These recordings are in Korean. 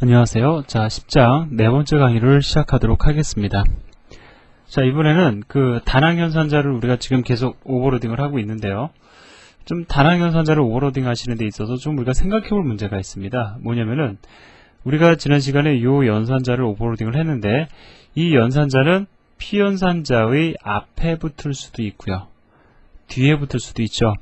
안녕하세요. 자, 10장 네 번째 강의를 시작하도록 하겠습니다. 자, 이번에는 그 다낭연산자를 우리가 지금 계속 오버로딩을 하고 있는데요. 좀 다낭연산자를 오버로딩 하시는 데 있어서 좀 우리가 생각해 볼 문제가 있습니다. 뭐냐면은 우리가 지난 시간에 요 연산자를 오버로딩을 했는데 이 연산자는 피연산자의 앞에 붙을 수도 있고요. 뒤에 붙을 수도 있죠.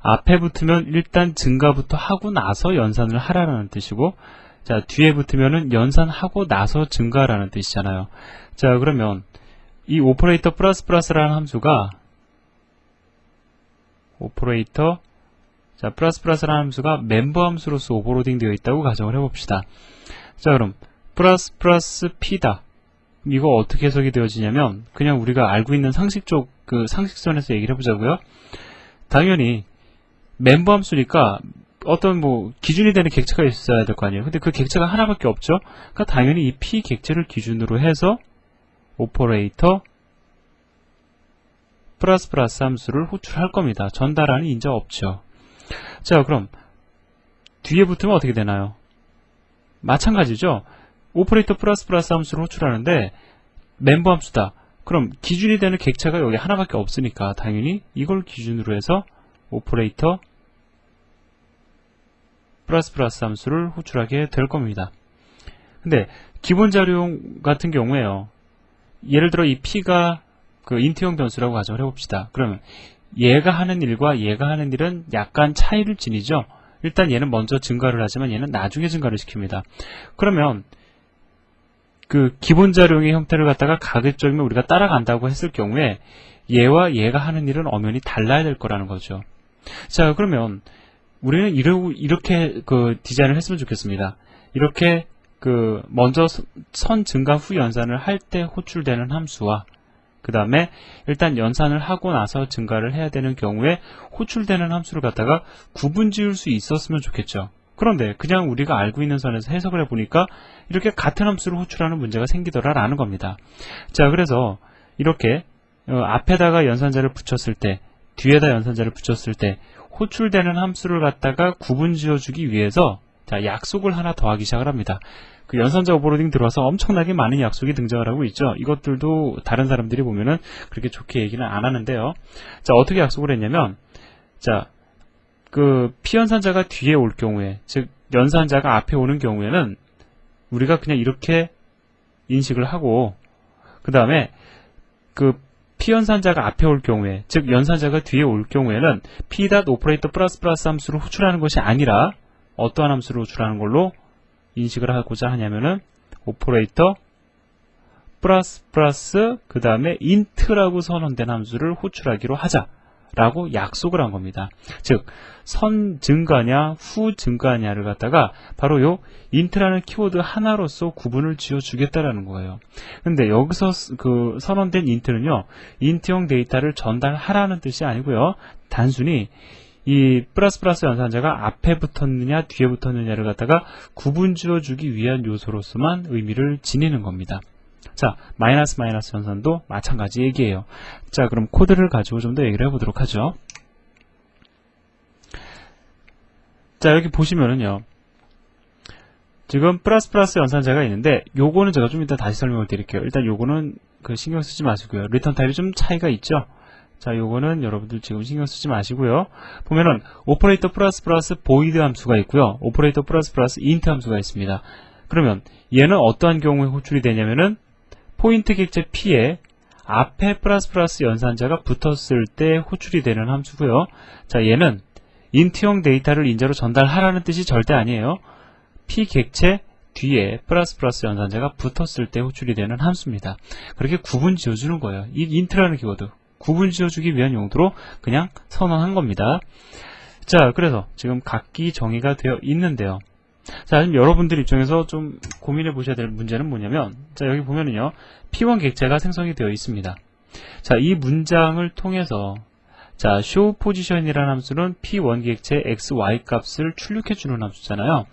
앞에 붙으면 일단 증가부터 하고 나서 연산을 하라는 뜻이고 자, 뒤에 붙으면은 연산하고 나서 증가라는 뜻이잖아요. 자, 그러면 이 오퍼레이터 플러스 플러스라는 함수가 오퍼레이터 자, 플러스 플러스라는 함수가 멤버 함수로서 오버로딩 되어 있다고 가정을 해봅시다. 자, 그럼 플러스 플러스 p다. 이거 어떻게 해석이 되어지냐면 그냥 우리가 알고 있는 상식적 그 상식선에서 얘기를 해보자고요. 당연히 멤버 함수니까 어떤 뭐 기준이 되는 객체가 있어야 될 거 아니에요. 근데 그 객체가 하나밖에 없죠. 그러니까 당연히 이 p 객체를 기준으로 해서 오퍼레이터 플러스 플러스 함수를 호출할 겁니다. 전달하는 인자 없죠. 자, 그럼 뒤에 붙으면 어떻게 되나요? 마찬가지죠. 오퍼레이터 플러스 플러스 함수를 호출하는데 멤버 함수다. 그럼 기준이 되는 객체가 여기 하나밖에 없으니까 당연히 이걸 기준으로 해서 오퍼레이터 플러스 함수를 호출하게 될 겁니다. 근데 기본 자료용 같은 경우에요. 예를 들어 이 p가 그 인트형 변수라고 가정을 해봅시다. 그러면 얘가 하는 일과 얘가 하는 일은 약간 차이를 지니죠. 일단 얘는 먼저 증가를 하지만 얘는 나중에 증가를 시킵니다. 그러면 그 기본 자료의 형태를 갖다가 가급적이면 우리가 따라간다고 했을 경우에 얘와 얘가 하는 일은 엄연히 달라야 될 거라는 거죠. 자, 그러면 우리는 이러, 이렇게 그 디자인을 했으면 좋겠습니다. 이렇게 그 먼저 선 증가 후 연산을 할 때 호출되는 함수와 그 다음에 일단 연산을 하고 나서 증가를 해야 되는 경우에 호출되는 함수를 갖다가 구분 지을 수 있었으면 좋겠죠. 그런데 그냥 우리가 알고 있는 선에서 해석을 해보니까 이렇게 같은 함수를 호출하는 문제가 생기더라라는 겁니다. 자, 그래서 이렇게 어, 앞에다가 연산자를 붙였을 때, 뒤에다 연산자를 붙였을 때 호출되는 함수를 갖다가 구분 지어주기 위해서 자, 약속을 하나 더하기 시작을 합니다. 그 연산자 오버로딩 들어와서 엄청나게 많은 약속이 등장을 하고 있죠. 이것들도 다른 사람들이 보면은 그렇게 좋게 얘기는 안 하는데요. 자, 어떻게 약속을 했냐면, 자, 그 피연산자가 뒤에 올 경우에, 즉 연산자가 앞에 오는 경우에는 우리가 그냥 이렇게 인식을 하고, 그 다음에 그 피연산자가 앞에 올 경우에, 즉 연산자가 뒤에 올 경우에는 p 오퍼레이터 플러스 플러스 함수를 호출하는 것이 아니라 어떠한 함수를 호출하는 걸로 인식을 하고자 하냐면은 오퍼레이터 플러스 플러스 그 다음에 인트라고 선언된 함수를 호출하기로 하자 라고 약속을 한 겁니다. 즉 선 증가냐 후 증가냐를 갖다가 바로 요 인트라는 키워드 하나로서 구분을 지어 주겠다라는 거예요. 근데 여기서 그 선언된 인트는요 인트형 데이터를 전달하라는 뜻이 아니고요 단순히 이 플러스 플러스 연산자가 앞에 붙었느냐 뒤에 붙었느냐를 갖다가 구분 지어주기 위한 요소로서만 의미를 지니는 겁니다. 자, 마이너스 마이너스 연산도 마찬가지 얘기예요. 자, 그럼 코드를 가지고 좀 더 얘기를 해보도록 하죠. 자, 여기 보시면은요. 지금 플러스 플러스 연산자가 있는데 요거는 제가 좀 이따 다시 설명을 드릴게요. 일단 요거는 그 신경 쓰지 마시고요. 리턴 타입이 좀 차이가 있죠. 자, 요거는 여러분들 지금 신경 쓰지 마시고요. 보면은 오퍼레이터 플러스 플러스 보이드 함수가 있고요. 오퍼레이터 플러스 플러스 인트 함수가 있습니다. 그러면 얘는 어떠한 경우에 호출이 되냐면은 포인트 객체 P에 앞에 플러스 플러스 연산자가 붙었을 때 호출이 되는 함수고요. 자, 얘는 인트형 데이터를 인자로 전달하라는 뜻이 절대 아니에요. P 객체 뒤에 플러스 플러스 연산자가 붙었을 때 호출이 되는 함수입니다. 그렇게 구분 지어주는 거예요. 이 인트라는 키워드. 구분 지어주기 위한 용도로 그냥 선언한 겁니다. 자, 그래서 지금 각기 정의가 되어 있는데요. 자, 지금 여러분들 입장에서 좀 고민해 보셔야 될 문제는 뭐냐면, 자, 여기 보면은요, P1 객체가 생성이 되어 있습니다. 자, 이 문장을 통해서, 자, show position이라는 함수는 P1 객체 XY 값을 출력해 주는 함수잖아요.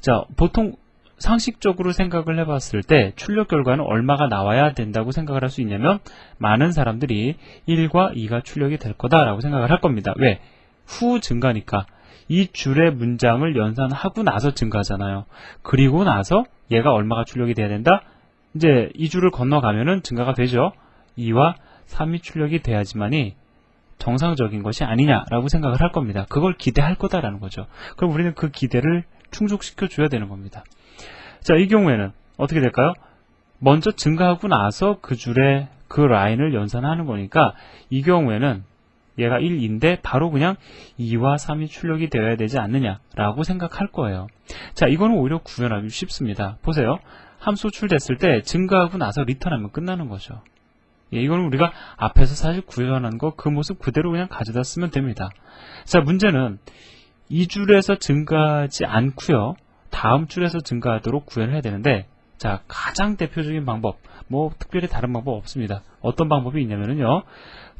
자, 보통 상식적으로 생각을 해봤을 때 출력 결과는 얼마가 나와야 된다고 생각을 할 수 있냐면 많은 사람들이 1과 2가 출력이 될 거다라고 생각을 할 겁니다. 왜? 후 증가니까 이 줄의 문장을 연산하고 나서 증가하잖아요. 그리고 나서 얘가 얼마가 출력이 돼야 된다? 이제 이 줄을 건너가면은 증가가 되죠. 2와 3이 출력이 돼야지만이 정상적인 것이 아니냐라고 생각을 할 겁니다. 그걸 기대할 거다라는 거죠. 그럼 우리는 그 기대를 충족시켜 줘야 되는 겁니다. 자, 이 경우에는 어떻게 될까요? 먼저 증가하고 나서 그 줄에 그 라인을 연산하는 거니까 이 경우에는 얘가 1인데 바로 그냥 2와 3이 출력이 되어야 되지 않느냐라고 생각할 거예요. 자, 이거는 오히려 구현하기 쉽습니다. 보세요. 함수 출됐을 때 증가하고 나서 리턴하면 끝나는 거죠. 예, 이거는 우리가 앞에서 사실 구현한 거 그 모습 그대로 그냥 가져다 쓰면 됩니다. 자, 문제는 이 줄에서 증가하지 않고요. 다음 줄에서 증가하도록 구현을 해야 되는데 자, 가장 대표적인 방법, 뭐 특별히 다른 방법 없습니다. 어떤 방법이 있냐면요.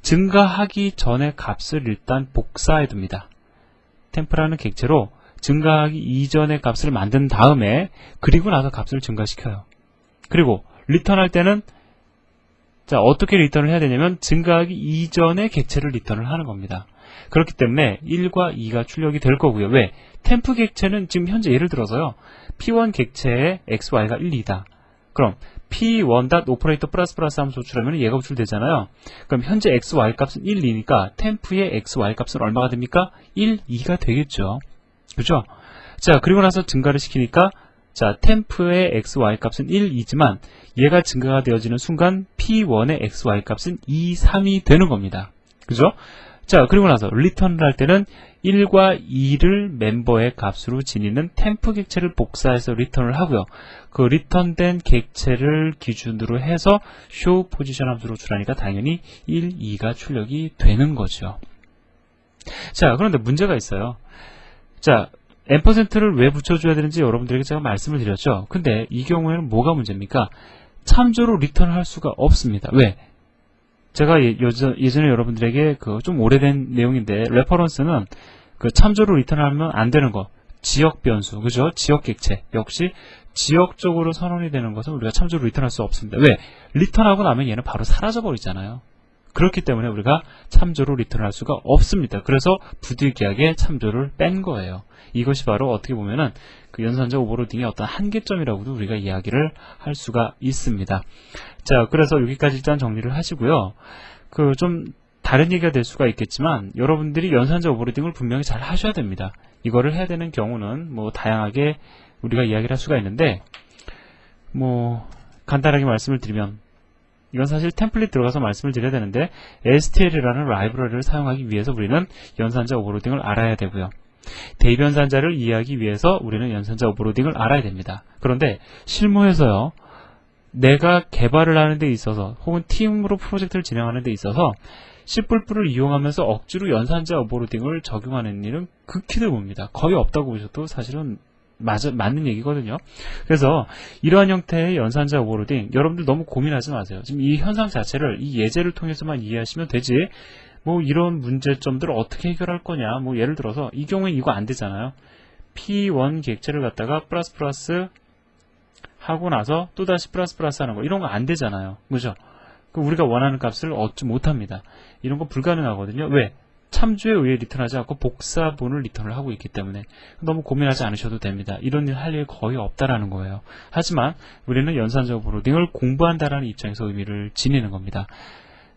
증가하기 전에 값을 일단 복사해 둡니다. 템프라는 객체로 증가하기 이전의 값을 만든 다음에 그리고 나서 값을 증가시켜요. 그리고 리턴할 때는 자, 어떻게 리턴을 해야 되냐면 증가하기 이전에 객체를 리턴을 하는 겁니다. 그렇기 때문에 1과 2가 출력이 될 거고요. 왜? 템프 객체는 지금 현재 예를 들어서요. P1 객체의 XY가 1, 2다. 그럼 P1. 오퍼레이터 플러스 플러스 하면 도출하면 얘가 도출되잖아요. 그럼 현재 XY 값은 1, 2니까 템프의 XY 값은 얼마가 됩니까? 1, 2가 되겠죠. 그죠? 자, 그리고 나서 증가를 시키니까 자, 템프의 XY 값은 1, 2지만 얘가 증가가 되어지는 순간 P1의 XY 값은 2, 3이 되는 겁니다. 그죠? 자, 그리고 나서 리턴을 할 때는 1과 2를 멤버의 값으로 지니는 템프 객체를 복사해서 리턴을 하고요. 그 리턴된 객체를 기준으로 해서 show 포지션 함수로 출하니까 당연히 1, 2가 출력이 되는 거죠. 자, 그런데 문제가 있어요. 자, 앰퍼센트를 왜 붙여줘야 되는지 여러분들에게 제가 말씀을 드렸죠. 근데 이 경우에는 뭐가 문제입니까? 참조로 리턴을 할 수가 없습니다. 왜? 제가 예, 예전에 여러분들에게 그 좀 오래된 내용인데 레퍼런스는 그 참조로 리턴하면 안 되는 거 지역 변수 그죠? 지역 객체 역시 지역적으로 선언이 되는 것은 우리가 참조로 리턴할 수 없습니다. 왜? 리턴하고 나면 얘는 바로 사라져 버리잖아요. 그렇기 때문에 우리가 참조로 리턴할 수가 없습니다. 그래서 부득이하게 참조를 뺀 거예요. 이것이 바로 어떻게 보면은 그 연산자 오버로딩의 어떤 한계점이라고도 우리가 이야기를 할 수가 있습니다. 자, 그래서 여기까지 일단 정리를 하시고요. 그 좀 다른 얘기가 될 수가 있겠지만 여러분들이 연산자 오버로딩을 분명히 잘 하셔야 됩니다. 이거를 해야 되는 경우는 뭐 다양하게 우리가 이야기를 할 수가 있는데 뭐 간단하게 말씀을 드리면 이건 사실 템플릿 들어가서 말씀을 드려야 되는데 STL이라는 라이브러리를 사용하기 위해서 우리는 연산자 오버로딩을 알아야 되고요. 대변산자를 이해하기 위해서 우리는 연산자 오버로딩을 알아야 됩니다. 그런데 실무에서요. 내가 개발을 하는 데 있어서 혹은 팀으로 프로젝트를 진행하는 데 있어서 C++를 이용하면서 억지로 연산자 오버로딩을 적용하는 일은 극히 드뭅니다. 거의 없다고 보셔도 사실은 맞, 맞는 얘기거든요. 그래서 이러한 형태의 연산자 오버로딩 여러분들 너무 고민하지 마세요. 지금 이 현상 자체를 이 예제를 통해서만 이해하시면 되지 뭐 이런 문제점들을 어떻게 해결할 거냐 뭐 예를 들어서 이 경우에 이거 안 되잖아요. P1 객체를 갖다가 플러스 플러스 하고 나서 또다시 플러스 플러스 하는 거 이런 거 안 되잖아요. 그죠? 그 우리가 원하는 값을 얻지 못합니다. 이런 거 불가능하거든요. 왜? 참조에 의해 리턴하지 않고 복사본을 리턴을 하고 있기 때문에 너무 고민하지 않으셔도 됩니다. 이런 일 할 일 거의 없다라는 거예요. 하지만 우리는 연산적 오버로딩을 공부한다라는 입장에서 의미를 지니는 겁니다.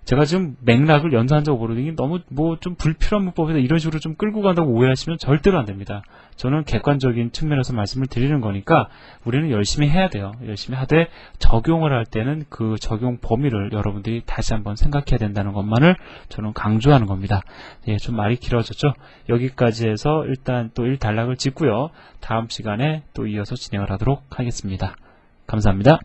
제가 지금 맥락을 연산적 오버로딩이 너무 뭐 좀 불필요한 문법에서 이런 식으로 좀 끌고 간다고 오해하시면 절대로 안 됩니다. 저는 객관적인 측면에서 말씀을 드리는 거니까 우리는 열심히 해야 돼요. 열심히 하되 적용을 할 때는 그 적용 범위를 여러분들이 다시 한번 생각해야 된다는 것만을 저는 강조하는 겁니다. 예, 좀 말이 길어졌죠? 여기까지 해서 일단 또 1단락을 짓고요. 다음 시간에 또 이어서 진행을 하도록 하겠습니다. 감사합니다.